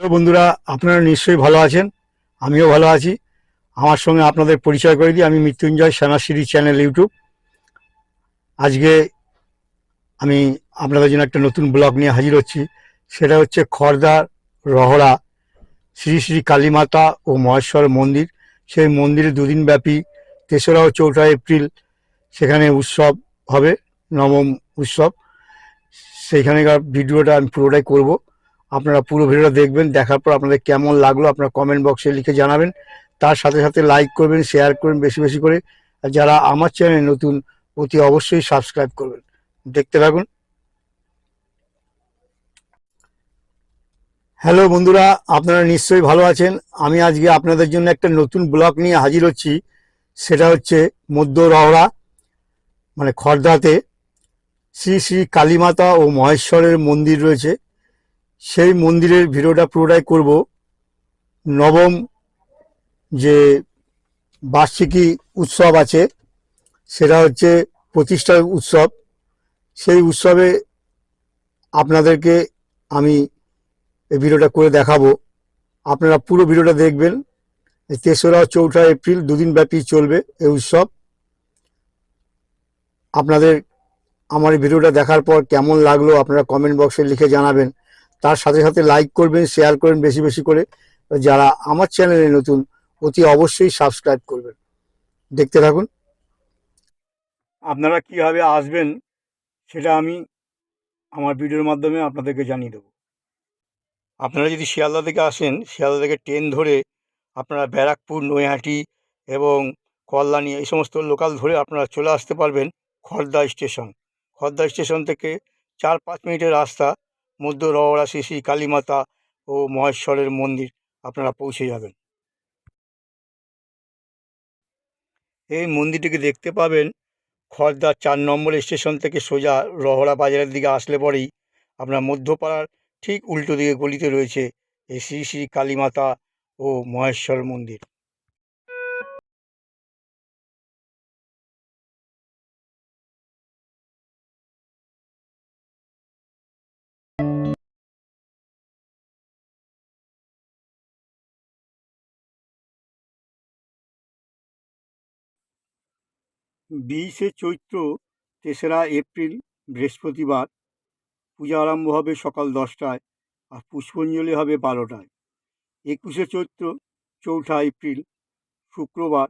তো বন্ধুরা, আপনারা নিশ্চয়ই ভালো আছেন। আমিও ভালো আছি। আমার সঙ্গে আপনাদের পরিচয় করে দিই। আমি মৃত্যুঞ্জয় শ্যামাশ্রী চ্যানেল ইউটিউব। আজকে আমি আপনাদের জন্য একটা নতুন ব্লগ নিয়ে হাজির হচ্ছি। সেটা হচ্ছে খড়দার রহড়া। শ্রী শ্রী কালীমাতা ও মহেশ্বর মন্দির। সেই মন্দিরে দুদিন ব্যাপী তেসরা ও চৌঠা এপ্রিল সেখানে উৎসব হবে, নবম উৎসব। সেইখানেকার ভিডিওটা আমি পুরোটাই করব। আপনারা পুরো ভিডিওটা দেখবেন, দেখার পর আপনাদের কেমন লাগল আপনারা কমেন্ট বক্সে লিখে জানাবেন। তার সাথে সাথে লাইক করবেন শেয়ার করবেন বেশি বেশি করে। আর যারা আমার চ্যানেল নতুন, অতি অবশ্যই সাবস্ক্রাইব করবেন। দেখতে থাকুন। হ্যালো বন্ধুরা, আপনারা নিশ্চয়ই ভালো আছেন। আমি আজকে আপনাদের জন্য একটা নতুন ব্লগ নিয়ে হাজির হচ্ছি। সেটা হচ্ছে মধ্য রহরা মানে খর্দাতে শ্রী শ্রী কালীমাতা ও মহেশ্বরের মন্দির রয়েছে। সেই মন্দিরের ভিডিওটা পুরোটাই করব। নবম যে বার্ষিকী উৎসব আছে, সেটা হচ্ছে প্রতিষ্ঠা উৎসব। সেই উৎসবে আপনাদেরকে আমি এই ভিডিওটা করে দেখাবো। আপনারা পুরো ভিডিওটা দেখবেন। তেসরা চৌঠা এপ্রিল দুদিন ব্যাপী চলবে এই উৎসব। আপনাদের আমার ভিডিওটা দেখার পর কেমন লাগল আপনারা কমেন্ট বক্সে লিখে জানাবেন। তার সাথে সাথে লাইক করবেন শেয়ার করবেন বেশি বেশি করে। যারা আমার চ্যানেলে নতুন, অতি অবশ্যই সাবস্ক্রাইব করবেন। দেখতে থাকুন। আপনারা কীভাবে আসবেন সেটা আমি আমার ভিডিওর মাধ্যমে আপনাদেরকে জানিয়ে দেবো। আপনারা যদি শিয়ালদা থেকে আসেন, শিয়ালদা থেকে ট্রেন ধরে আপনারা ব্যারাকপুর, নৈহাটি এবং কল্যাণী এই সমস্ত লোকাল ধরে আপনারা চলে আসতে পারবেন খড়দা স্টেশন। খর্দা স্টেশন থেকে চার পাঁচ মিনিটের রাস্তা মধ্য রওড়া শ্রী শ্রী কালীমাতা ও মহেশ্বরের মন্দির আপনারা পৌঁছে যাবেন। এই মন্দিরটিকে দেখতে পাবেন খড়দা চার নম্বর স্টেশন থেকে সোজা রহড়া বাজারের দিকে আসলে পরেই আপনার মধ্যপাড়ার ঠিক উল্টো দিকে গলিতে রয়েছে এই শ্রী শ্রী কালীমাতা ও মহেশ্বর মন্দির। বিশে চৈত্র তেসরা এপ্রিল বৃহস্পতিবার। পূজা আরম্ভ হবে সকাল দশটায় আর পুষ্পাঞ্জলি হবে বারোটায়। একুশে চৈত্র চৌঠা এপ্রিল শুক্রবার।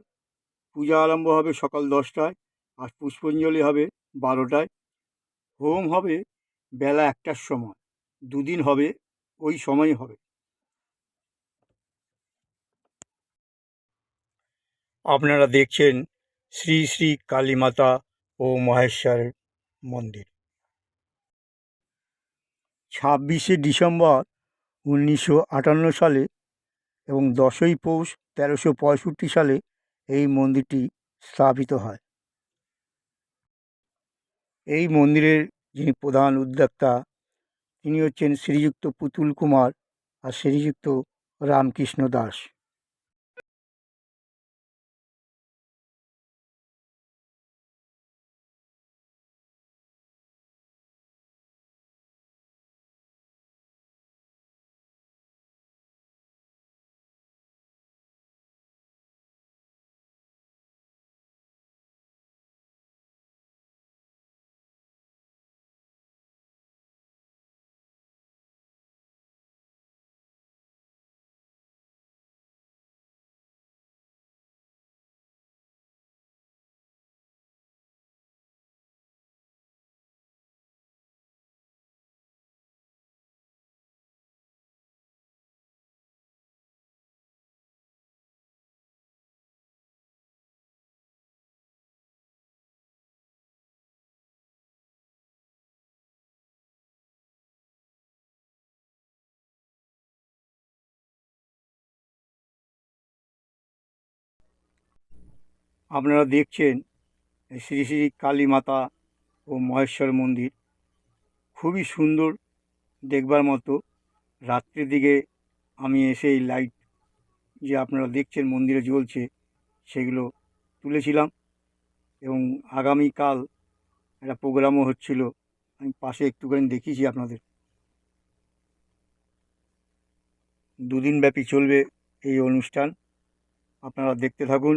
পূজা আরম্ভ হবে সকাল দশটায় আর পুষ্পাঞ্জলি হবে বারোটায়। হোম হবে বেলা একটার সময়। দুদিন হবে, ওই সময় হবে। আপনারা দেখছেন শ্রী শ্রী কালীমাতা ও মহেশ্বর মন্দির। ছাব্বিশে ডিসেম্বর উনিশশো আটান্ন সালে এবং দশই পৌষ তেরোশো পঁয়ষট্টি সালে এই মন্দিরটি স্থাপিত হয়। এই মন্দিরের যিনি প্রধান উদ্যোক্তা, তিনি হচ্ছেন শ্রীযুক্ত পুতুল কুমার আর শ্রীযুক্ত রামকৃষ্ণ দাস। আপনারা দেখছেন শ্রী শ্রী কালী মাতা ও মহেশ্বর মন্দির। খুবই সুন্দর দেখবার মতো। রাত্রির দিকে আমি এসে এই লাইট যে আপনারা দেখছেন মন্দিরে জ্বলছে, সেগুলো তুলেছিলাম এবং আগামীকাল একটা প্রোগ্রামও হচ্ছিল। আমি পাশে একটুখানি দেখিয়েছি আপনাদের। দুদিন ব্যাপী চলবে এই অনুষ্ঠান। আপনারা দেখতে থাকুন।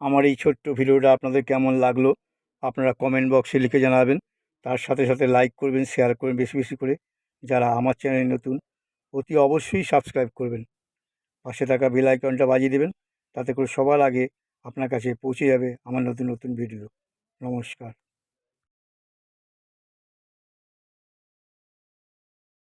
আমার এই ছোট্ট ভিডিওটা আপনাদের কেমন লাগল, আপনারা কমেন্ট বক্সে লিখে জানাবেন। তার সাথে সাথে লাইক করবেন শেয়ার করবেন বেশি বেশি করে। যারা আমার চ্যানেল নতুন, অতি অবশ্যই সাবস্ক্রাইব করবেন। পাশে থাকা বেল আইকনটা বাজিয়ে দেবেন, তাতে করে সবার আগে আপনার কাছে পৌঁছে যাবে আমার নতুন নতুন ভিডিও। নমস্কার।